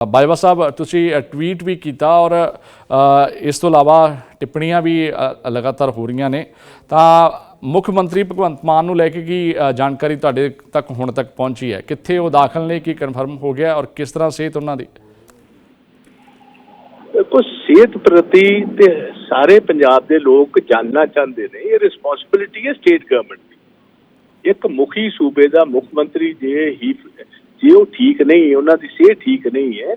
ਬਾਜਵਾ ਸਾਹਿਬ, ਤੁਸੀਂ ਟਵੀਟ ਵੀ ਕੀਤਾ ਔਰ ਇਸ ਤੋਂ ਇਲਾਵਾ ਟਿੱਪਣੀਆਂ ਵੀ ਲਗਾਤਾਰ ਹੋ ਰਹੀਆਂ ਨੇ। ਤਾਂ ਮੁੱਖ ਮੰਤਰੀ ਭਗਵੰਤ ਮਾਨ ਨੂੰ ਲੈ ਕੇ ਕੀ ਜਾਣਕਾਰੀ ਤੁਹਾਡੇ ਤੱਕ ਹੁਣ ਤੱਕ ਪਹੁੰਚੀ ਹੈ? ਕਿੱਥੇ ਉਹ ਦਾਖਲ ਨੇ, ਕੀ ਕਨਫਰਮ ਹੋ ਗਿਆ ਔਰ ਕਿਸ ਤਰ੍ਹਾਂ ਸਿਹਤ ਉਹਨਾਂ ਦੀ? ਦੇਖੋ, ਸਿਹਤ ਪ੍ਰਤੀ ਤੇ ਸਾਰੇ ਪੰਜਾਬ ਦੇ ਲੋਕ ਜਾਨਣਾ ਚਾਹੁੰਦੇ ਨੇ, ਇਹ ਰਿਸਪੌਂਸਿਬਿਲਿਟੀ ਹੈ ਸਟੇਟ ਗਵਰਨਮੈਂਟ ਦੀ। ਇੱਕ ਮੁਖੀ ਸੂਬੇ ਦਾ ਮੁੱਖ ਮੰਤਰੀ ਜੇ ਹੀ ਜੇ ਉਹ ਠੀਕ ਨਹੀਂ ਉਹਨਾਂ ਦੀ ਸਿਹਤ ਠੀਕ ਨਹੀਂ ਹੈ,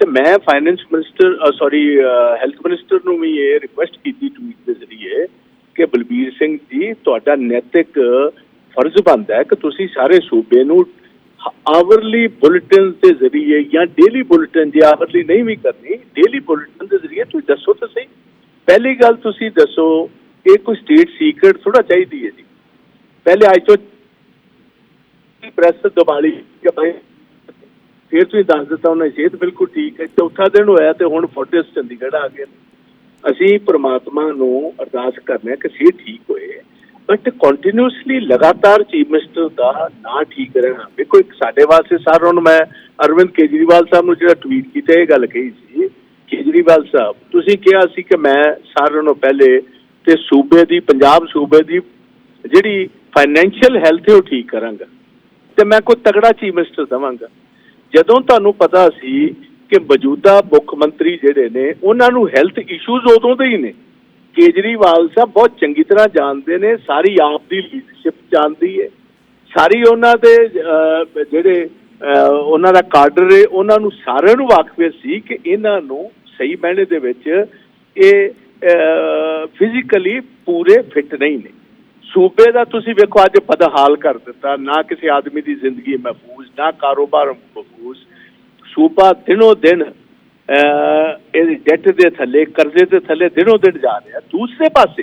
ਤੇ ਮੈਂ finance minister sorry health minister ਨੂੰ ਵੀ ਇਹ ਰਿਕੁਐਸਟ ਕੀਤੀ ਟਵੀਟ ਦੇ ਜ਼ਰੀਏ ਕਿ ਬਲਬੀਰ ਸਿੰਘ ਜੀ, ਤੁਹਾਡਾ ਨੈਤਿਕ ਫਰਜ਼ ਬਣਦਾ ਹੈ ਕਿ ਤੁਸੀਂ ਸਾਰੇ ਸੂਬੇ ਨੂੰ ਆਵਰਲੀ ਬੁਲੇਟਿਨ ਦੇ ਜ਼ਰੀਏ ਜਾਂ ਡੇਲੀ ਬੁਲੇਟਿਨ ਜੇ ਆਵਰਲੀ ਨਹੀਂ ਵੀ ਕਰਨੀ ਡੇਲੀ ਬੁਲੇਟਿਨ ਦੇ ਜ਼ਰੀਏ ਤੁਸੀਂ ਦੱਸੋ ਤਾਂ ਸਹੀ। ਪਹਿਲੀ ਗੱਲ ਤੁਸੀਂ ਦੱਸੋ, ਇਹ ਕੋਈ ਸਟੇਟ ਸੀਕ੍ਰੇਟ ਥੋੜਾ ਚਾਹੀਦੀ ਹੈ ਜੀ। ਪਹਿਲੇ ਅੱਜ ਤੋਂ ਪ੍ਰੈਸ ਦਬਾਲੀ ਕਿ ਭਾਈ ਫਿਰ ਤੁਸੀਂ ਦੱਸ ਦਿੱਤਾ, ਉਹਨਾਂ ਦੀ ਸਿਹਤ ਬਿਲਕੁਲ ਠੀਕ ਹੈ। ਚੌਥਾ ਦਿਨ ਹੋਇਆ ਤੇ ਹੁਣ ਫੋਰਟਿਸ ਚੰਡੀਗੜ੍ਹ ਆ ਗਏ। ਅਸੀਂ ਪ੍ਰਮਾਤਮਾ ਨੂੰ ਅਰਦਾਸ ਕਰਨੇ ਆ ਕਿ ਸਿਹਤ ਠੀਕ ਹੋਏ ਬਟ ਕੰਟੀਨਿਊਸਲੀ ਲਗਾਤਾਰ ਚੀਫ ਮਿਨਿਸਟਰ ਦਾ ਨਾ ਠੀਕ ਰਹਿਣਾ। ਦੇਖੋ, ਇੱਕ ਸਾਡੇ ਵਾਸਤੇ ਸਾਰਿਆਂ ਨੂੰ ਮੈਂ ਅਰਵਿੰਦ ਕੇਜਰੀਵਾਲ ਸਾਹਿਬ ਨੂੰ ਜਿਹੜਾ ਟਵੀਟ ਕੀਤਾ, ਇਹ ਗੱਲ ਕਹੀ ਸੀ, ਕੇਜਰੀਵਾਲ ਸਾਹਿਬ, ਤੁਸੀਂ ਕਿਹਾ ਸੀ ਕਿ ਮੈਂ ਸਾਰਿਆਂ ਨੂੰ ਪਹਿਲੇ ਤੇ ਸੂਬੇ ਦੀ, ਪੰਜਾਬ ਸੂਬੇ ਦੀ ਜਿਹੜੀ ਫਾਈਨੈਂਸ਼ੀਅਲ ਹੈਲਥ ਹੈ, ਉਹ ਠੀਕ ਕਰਾਂਗਾ। ਤੇ ਮੈਂ ਕੋਈ ਤਗੜਾ ਚੀਫ ਮਿਨਿਸਟਰ ਦਵਾਂਗਾ। ਜਦੋਂ ਤੁਹਾਨੂੰ ਪਤਾ ਸੀ ਕਿ ਮੌਜੂਦਾ ਮੁੱਖ ਮੰਤਰੀ ਜਿਹੜੇ ਨੇ, ਉਹਨਾਂ ਨੂੰ ਹੈਲਥ ਇਸ਼ੂਜ਼ ਉਦੋਂ ਦੇ ਹੀ ਨੇ। ਕੇਜਰੀਵਾਲ ਸਾਹਿਬ ਬਹੁਤ ਚੰਗੀ ਤਰ੍ਹਾਂ ਜਾਣਦੇ ਨੇ, ਸਾਰੀ ਆਪ ਦੀ ਲੀਡਰਸ਼ਿਪ ਜਾਣਦੀ ਹੈ ਸਾਰੀ ਉਹਨਾਂ ਦੇ ਜਿਹੜੇ ਉਹਨਾਂ ਦਾ ਕਾਡਰ ਹੈ ਉਹਨਾਂ ਨੂੰ ਸਾਰਿਆਂ ਨੂੰ ਵਾਕਫ ਸੀ ਕਿ ਇਹਨਾਂ ਨੂੰ ਸਹੀ ਮਾਇਨੇ ਦੇ ਵਿੱਚ ਇਹ ਫਿਜ਼ੀਕਲੀ ਪੂਰੇ ਫਿੱਟ ਨਹੀਂ ਨੇ। ਸੂਬੇ ਦਾ ਤੁਸੀਂ ਵੇਖੋ ਅੱਜ ਬਦਹਾਲ ਕਰ ਦਿੱਤਾ। ਨਾ ਕਿਸੇ ਆਦਮੀ ਦੀ ਜ਼ਿੰਦਗੀ ਮਹਿਫੂਜ਼ ਨਾ ਕਾਰੋਬਾਰ ਮਹਿਫੂਜ਼। ਸੂਬਾ ਦਿਨੋ ਦਿਨ ਅਹ, ਇਹਦੀ ਡੈਟ ਦੇ ਥੱਲੇ ਕਰਜ਼ੇ ਦੇ ਥੱਲੇ ਦਿਨੋ ਦਿਨ ਜਾ ਰਿਹਾ। ਦੂਸਰੇ ਪਾਸੇ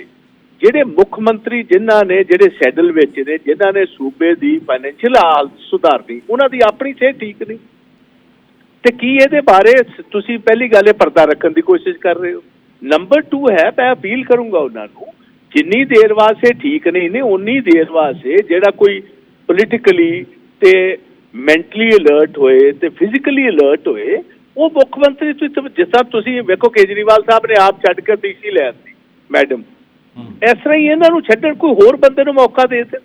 ਜਿਹੜੇ ਮੁੱਖ ਮੰਤਰੀ ਜਿਨ੍ਹਾਂ ਨੇ ਜਿਹੜੇ ਸੈਡਲ ਵਿੱਚ ਨੇ ਜਿਨ੍ਹਾਂ ਨੇ ਸੂਬੇ ਦੀ ਫਾਈਨੈਂਸ਼ੀਅਲ ਹਾਲਤ ਸੁਧਾਰਨੀ ਉਹਨਾਂ ਦੀ ਆਪਣੀ ਸਿਹਤ ਠੀਕ ਨਹੀਂ। ਤੇ ਕੀ ਇਹਦੇ ਬਾਰੇ ਤੁਸੀਂ ਪਹਿਲੀ ਗੱਲ ਇਹ ਪਰਦਾ ਰੱਖਣ ਦੀ ਕੋਸ਼ਿਸ਼ ਕਰ ਰਹੇ ਹੋ? ਨੰਬਰ 2 ਹੈ ਮੈਂ ਅਪੀਲ ਕਰੂੰਗਾ ਉਹਨਾਂ ਨੂੰ ਜਿੰਨੀ ਦੇਰ ਵਾਸਤੇ ਠੀਕ ਨਹੀਂ ਨੇ ਉਨੀ ਦੇਰ ਵਾਸਤੇ ਜਿਹੜਾ ਕੋਈ ਪੋਲੀਟੀਕਲੀ ਤੇ ਮੈਂਟਲੀ ਅਲਰਟ ਹੋਏ ਤੇ ਫਿਜ਼ੀਕਲੀ ਅਲਰਟ ਹੋਏ ਉਹ ਮੁੱਖ ਮੰਤਰੀ ਤੁਸੀਂ ਜਿਸ ਤਰ੍ਹਾਂ ਤੁਸੀਂ ਵੇਖੋ ਕੇਜਰੀਵਾਲ ਸਾਹਿਬ ਨੇ ਆਪ ਛੱਡ ਕੇ ਡੀਸੀ ਲੈ ਆਂਦੀ ਮੈਡਮ ਇਸ ਤਰ੍ਹਾਂ ਹੀ ਇਹਨਾਂ ਨੂੰ ਛੱਡਣ ਕੋਈ ਹੋਰ ਬੰਦੇ ਨੂੰ ਮੌਕਾ ਦੇ ਦੇ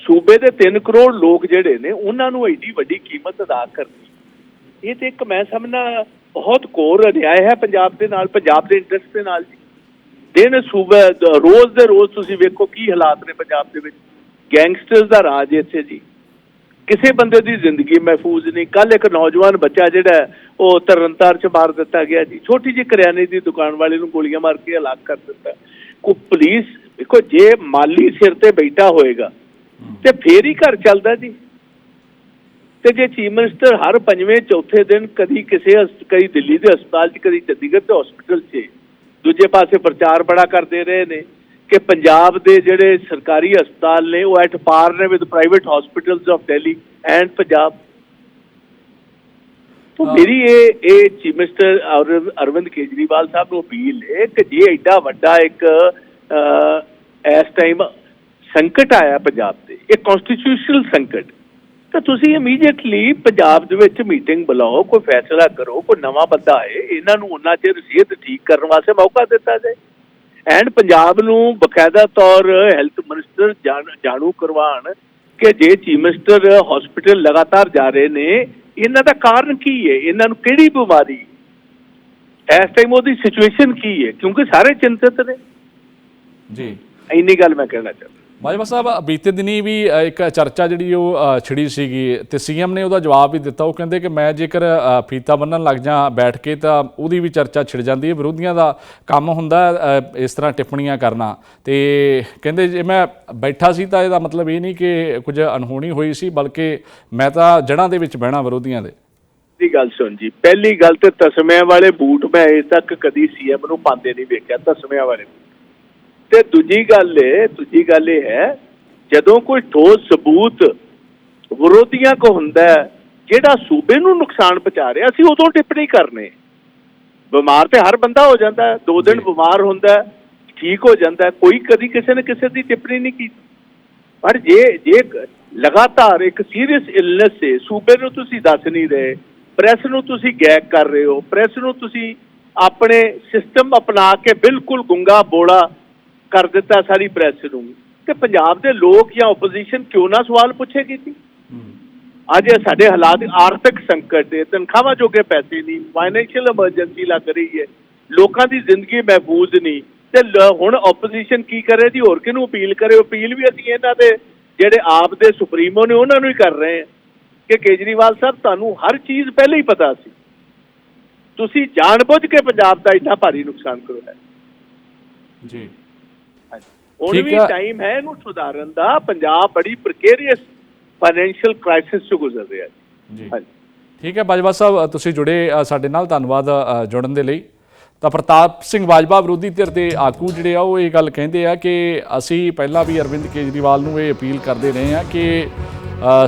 ਸੂਬੇ ਦੇ 3 ਕਰੋੜ ਲੋਕ ਜਿਹੜੇ ਨੇ ਉਹਨਾਂ ਨੂੰ ਐਡੀ ਵੱਡੀ ਕੀਮਤ ਅਦਾ ਕਰਨੀ। ਇਹ ਤੇ ਇੱਕ ਮੈਂ ਸਮਝਣਾ ਬਹੁਤ ਘੋਰ ਅਨਿਆਏ ਹੈ ਪੰਜਾਬ ਦੇ ਨਾਲ ਪੰਜਾਬ ਦੇ ਇੰਟਰਸਟ ਦੇ ਨਾਲ ਜੀ। ਦਿਨ ਸੂਬੇ ਰੋਜ਼ ਦੇ ਰੋਜ਼ ਤੁਸੀਂ ਵੇਖੋ ਕੀ ਹਾਲਾਤ ਨੇ ਪੰਜਾਬ ਦੇ ਵਿੱਚ। ਗੈਂਗਸਟਰਸ ਦਾ ਰਾਜ ਇੱਥੇ ਜੀ। ਕਿਸੇ ਬੰਦੇ ਦੀ ਜ਼ਿੰਦਗੀ ਮਹਿਫੂਜ਼ ਨਹੀਂ। ਕੱਲ ਇੱਕ ਨੌਜਵਾਨ ਬੱਚਾ ਜਿਹੜਾ ਉਹ ਤਰਨਤਾਰ ਚ ਮਾਰ ਦਿੱਤਾ ਗਿਆ ਜੀ। ਛੋਟੀ ਜਿਹੀ ਕਰਿਆਨੇ ਦੀ ਦੁਕਾਨ ਵਾਲੇ ਨੂੰ ਗੋਲੀਆਂ ਮਾਰ ਕੇ ਹਲਾਕ ਕਰ ਦਿੱਤਾ। ਕੋ ਪੁਲਿਸ, ਦੇਖੋ ਜੇ ਮਾਲੀ ਸਿਰ ਤੇ ਬੈਠਾ ਹੋਏਗਾ, ਤੇ ਫੇਰ ਹੀ ਘਰ ਚੱਲਦਾ ਜੀ। ਤੇ ਜੇ ਚੀਫ ਮਿਨਿਸਟਰ ਹਰ ਪੰਜਵੇਂ, ਚੌਥੇ ਦਿਨ ਕਦੀ ਕਿਸੇ ਹਸ- ਕਦੀ ਦਿੱਲੀ ਦੇ ਹਸਪਤਾਲ 'ਚ, ਕਦੀ ਚੰਡੀਗੜ੍ਹ ਦੇ ਹਸਪੀਟਲ 'ਚ ਦੂਜੇ ਪਾਸੇ ਪ੍ਰਚਾਰ ਬੜਾ ਕਰਦੇ ਰਹੇ ਨੇ ਕਿ ਪੰਜਾਬ ਦੇ ਜਿਹੜੇ ਸਰਕਾਰੀ ਹਸਪਤਾਲ ਨੇ ਉਹ ਐਟ ਪਾਰ ਨੇ with private hospitals of Delhi and Punjab ਤਾਂ। ਮੇਰੀ ਇਹ ਇਹ ਚੀਫ ਮਿਨਿਸਟਰ ਅਰਵਿੰਦ- ਕੇਜਰੀਵਾਲ ਸਾਹਿਬ ਨੂੰ ਅਪੀਲ ਹੈ ਕਿ ਜੇ ਐਡਾ ਵੱਡਾ ਇੱਕ ਇਸ ਟਾਈਮ ਸੰਕਟ ਆਇਆ ਪੰਜਾਬ ਤੇ ਇਹ ਕਨਸਟੀਟਿਊਸ਼ਨਲ ਸੰਕਟ ਤਾਂ ਤੁਸੀਂ ਇਮੀਡੀਏਟਲੀ ਪੰਜਾਬ ਦੇ ਵਿੱਚ ਮੀਟਿੰਗ ਬੁਲਾਓ ਕੋਈ ਫੈਸਲਾ ਕਰੋ ਕੋਈ ਨਵਾਂ ਬੰਦਾ ਆਏ ਇਹਨਾਂ ਨੂੰ ਉਹਨਾਂ ਚਿਰ ਸਿਹਤ ਠੀਕ ਕਰਨ ਵਾਸਤੇ ਮੌਕਾ ਦਿੱਤਾ ਜਾਏ। ਐਂਡ ਪੰਜਾਬ ਨੂੰ ਬਕਾਇਦਾ ਤੌਰ ਹੈਲਥ ਮਿਨਿਸਟਰ ਜਾਣ- ਕਰਵਾਉਣ ਕਿ ਜੇ ਚੀਫ ਮਿਨਿਸਟਰ ਹਸਪੀਟਲ ਲਗਾਤਾਰ ਜਾ ਰਹੇ ਨੇ ਇਹਨਾਂ ਦਾ ਕਾਰਨ ਕੀ ਹੈ? ਇਹਨਾਂ ਨੂੰ ਕਿਹੜੀ ਬਿਮਾਰੀ? ਇਸ ਟਾਈਮ ਉਹਦੀ ਸਿਚੁਏਸ਼ਨ ਕੀ ਹੈ? ਕਿਉਂਕਿ ਸਾਰੇ ਚਿੰਤਤ ਨੇ। ਜੀ। ਇੰਨੀ ਗੱਲ ਮੈਂ ਕਹਿਣਾ ਚਾਹੁੰਦਾ। ਬਾਜਵਾ ਸਾਹਿਬ ਬੀਤੇ ਦਿਨੀ ਵੀ ਇੱਕ ਚਰਚਾ ਜਿਹੜੀ ਉਹ ਛਿੜੀ ਸੀਗੀ ਤੇ ਸੀਐਮ ਨੇ ਉਹਦਾ ਜਵਾਬ ਵੀ ਦਿੱਤਾ। ਉਹ ਕਹਿੰਦੇ ਕਿ ਮੈਂ ਜੇਕਰ ਫੀਤਾ ਬੰਨਣ ਲੱਗ ਜਾ ਬੈਠ ਕੇ ਤਾਂ ਉਹਦੀ ਵੀ ਚਰਚਾ ਛਿੜ ਜਾਂਦੀ ਹੈ। ਵਿਰੋਧੀਆਂ ਦਾ ਕੰਮ ਹੁੰਦਾ ਇਸ ਤਰ੍ਹਾਂ ਟਿੱਪਣੀਆਂ ਕਰਨਾ। ਤੇ ਕਹਿੰਦੇ ਜੇ ਮੈਂ ਬੈਠਾ ਸੀ ਤਾਂ ਇਹਦਾ ਮਤਲਬ ਇਹ ਨਹੀਂ ਕਿ ਕੁਝ ਅਣਹੋਣੀ ਹੋਈ ਸੀ, ਬਲਕਿ ਮੈਂ ਤਾਂ ਜੜ੍ਹਾਂ ਦੇ ਵਿੱਚ ਬਹਿਣਾ ਵਿਰੋਧੀਆਂ ਦੇ। ਦੀ ਗੱਲ ਸੁਣ ਜੀ, ਪਹਿਲੀ ਗੱਲ ਤੇ ਤਸਮਿਆਂ ਵਾਲੇ ਬੂਟ ਮੈਂ ਅਜੇ ਤੱਕ ਕਦੀ ਸੀਐਮ ਨੂੰ ਪਾਉਂਦੇ ਨਹੀਂ ਵੇਖਿਆ, ਤਸਮਿਆਂ ਵਾਲੇ ਤੇ ਦੂਜੀ ਗੱਲ ਇਹ ਦੂਜੀ ਗੱਲ ਇਹ ਹੈ ਜਦੋਂ ਕੋਈ ਠੋਸ ਸਬੂਤ ਵਿਰੋਧੀਆਂ ਕੋ ਹੁੰਦਾ ਜਿਹੜਾ ਸੂਬੇ ਨੂੰ ਨੁਕਸਾਨ ਪਹੁੰਚਾ ਰਿਹਾ ਅਸੀਂ ਉਦੋਂ ਟਿੱਪਣੀ ਕਰਨੇ ਬਿਮਾਰ ਤੇ ਹਰ ਬੰਦਾ ਹੋ ਜਾਂਦਾ। ਦੋ ਦਿਨ। ਬਿਮਾਰ ਹੁੰਦਾ ਠੀਕ ਹੋ ਜਾਂਦਾ। ਕੋਈ ਕਦੀ ਕਿਸੇ ਨੇ ਕਿਸੇ ਦੀ ਟਿੱਪਣੀ ਨਹੀਂ ਕੀਤੀ ਪਰ ਜੇ ਜੇ ਲਗਾਤਾਰ ਇੱਕ ਸੀਰੀਅਸ ਇਲਨੈਸ ਹੈ ਸੂਬੇ ਨੂੰ ਤੁਸੀਂ ਦੱਸ ਨਹੀਂ ਰਹੇ ਪ੍ਰੈਸ ਨੂੰ ਤੁਸੀਂ ਗੈਗ ਕਰ ਰਹੇ ਹੋ ਪ੍ਰੈਸ ਨੂੰ ਤੁਸੀਂ ਆਪਣੇ ਸਿਸਟਮ ਅਪਣਾ ਕੇ ਬਿਲਕੁਲ ਗੁੰਗਾ ਬੋੜਾ ਕਰ ਦਿੱਤਾ ਸਾਰੀ ਪ੍ਰੈਸ ਨੂੰ। ਤੇ ਪੰਜਾਬ ਦੇ ਲੋਕ ਜਾਂ ਆਪੋਜੀਸ਼ਨ ਕਿਉਂ ਨਾ ਸਵਾਲ ਪੁੱਛੇਗੀ ਸੀ ਅੱਜ ਸਾਡੇ ਹਾਲਾਤ ਆਰਥਿਕ ਸੰਕਟ ਹੈ ਤਨਖਾਹਾਂ ਜੋਗੇ ਪੈਸੇ ਨਹੀਂ ਫਾਈਨੈਂਸ਼ੀਅਲ ਐਮਰਜੈਂਸੀ ਲੱਗ ਰਹੀ ਹੈ। ਲੋਕਾਂ ਦੀ ਜ਼ਿੰਦਗੀ ਮਹਿਫੂਜ਼ ਨਹੀਂ। ਤੇ ਹੁਣ ਆਪੋਜੀਸ਼ਨ ਕੀ ਕਰੇ ਜੀ? ਹੋਰ ਕਿਹਨੂੰ ਅਪੀਲ ਕਰੇ? ਅਪੀਲ ਵੀ ਅਸੀਂ ਇਹਨਾਂ ਦੇ ਜਿਹੜੇ ਆਪ ਦੇ ਸੁਪਰੀਮੋ ਨੇ ਉਹਨਾਂ ਨੂੰ ਹੀ ਕਰ ਰਹੇ ਹਾਂ। ਕਿ ਕੇਜਰੀਵਾਲ ਸਾਹਿਬ ਤੁਹਾਨੂੰ ਹਰ ਚੀਜ਼ ਪਹਿਲਾਂ ਹੀ ਪਤਾ ਸੀ। ਤੁਸੀਂ ਜਾਣਬੁੱਝ ਕੇ ਪੰਜਾਬ ਦਾ ਇੰਨਾ ਭਾਰੀ ਨੁਕਸਾਨ ਕਰਵਾਇਆ। ਜੀ। ਹੁਣ ਵੀ। ਟਾਈਮ ਹੈ ਇਹਨੂੰ ਸੁਧਾਰਨ ਦਾ। ਪੰਜਾਬ ਬੜੀ ਪ੍ਰਕੇਰੀਅਸ ਫਾਈਨੈਂਸ਼ੀਅਲ ਕ੍ਰਾਈਸਿਸ ਤੋਂ ਗੁਜ਼ਰ ਰਿਹਾ ਹੈ। ਜੀ। ਠੀਕ ਹੈ ਬਾਜਵਾ ਸਾਹਿਬ ਤੁਸੀਂ ਜੁੜੇ ਸਾਡੇ ਨਾਲ ਧੰਨਵਾਦ ਜੁੜਨ ਦੇ ਲਈ। ਤਾਂ ਪ੍ਰਤਾਪ ਸਿੰਘ ਬਾਜਵਾ ਵਿਰੋਧੀ ਧਿਰ ਦੇ ਆਗੂ ਜਿਹੜੇ ਆ ਉਹ ਇਹ ਗੱਲ ਕਹਿੰਦੇ ਆ ਕਿ ਅਸੀਂ ਪਹਿਲਾਂ ਵੀ ਅਰਵਿੰਦ ਕੇਜਰੀਵਾਲ ਨੂੰ ਇਹ ਅਪੀਲ ਕਰਦੇ ਰਹੇ ਆ ਕਿ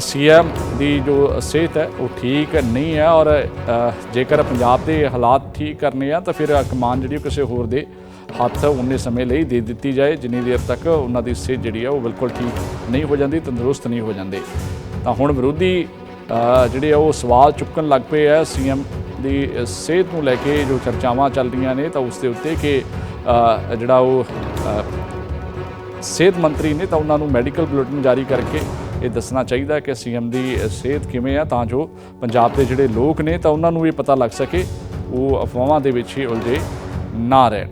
ਸੀਐਮ ਦੀ ਜੋ ਸਿਹਤ ਹੈ ਉਹ ਠੀਕ ਨਹੀਂ ਹੈ ਔਰ ਜੇਕਰ ਪੰਜਾਬ ਦੇ ਹਾਲਾਤ ਠੀਕ ਕਰਨੇ ਆ ਤਾਂ ਫਿਰ ਕਮਾਨ ਜਿਹੜੀ ਕਿਸੇ ਹੋਰ ਦੇ ਹੱਥ ਉਨੇ ਸਮੇਂ ਲਈ ਦੇ ਦਿੱਤੀ ਜਾਏ, ਜਿੰਨੀ ਦੇਰ ਤੱਕ ਉਹਨਾਂ ਦੀ ਸਿਹਤ ਜਿਹੜੀ ਆ ਉਹ ਬਿਲਕੁਲ ਠੀਕ ਨਹੀਂ ਹੋ ਜਾਂਦੀ, ਤੰਦਰੁਸਤ ਨਹੀਂ ਹੋ ਜਾਂਦੇ। ਤਾਂ ਹੁਣ ਵਿਰੋਧੀ ਜਿਹੜੇ ਆ ਉਹ ਸਵਾਲ ਚੁੱਕਣ ਲੱਗ ਪਏ ਆ, ਸੀਐਮ ਦੀ ਸਿਹਤ ਨੂੰ ਲੈ ਕੇ ਜੋ ਚਰਚਾਵਾਂ ਚੱਲ ਰਹੀਆਂ ਨੇ, ਤਾਂ ਉਸ ਦੇ ਉੱਤੇ ਕਿ ਜਿਹੜਾ ਉਹ ਸਿਹਤ ਮੰਤਰੀ ਨੇ ਤਾਂ ਉਹਨਾਂ ਨੂੰ ਮੈਡੀਕਲ ਬੁਲੇਟਿਨ ਜਾਰੀ ਕਰਕੇ ਇਹ ਦੱਸਣਾ ਚਾਹੀਦਾ ਹੈ ਕਿ ਸੀਐਮ ਦੀ ਸਿਹਤ ਕਿਵੇਂ ਆ, ਤਾਂ ਜੋ ਪੰਜਾਬ ਦੇ ਜਿਹੜੇ ਲੋਕ ਨੇ ਤਾਂ ਉਹਨਾਂ ਨੂੰ ਵੀ ਪਤਾ ਲੱਗ ਸਕੇ, ਉਹ ਅਫਵਾਹਾਂ ਦੇ ਵਿੱਚ ਹੀ ਉਲਝੇ ਨਾ ਰਹਿਣ।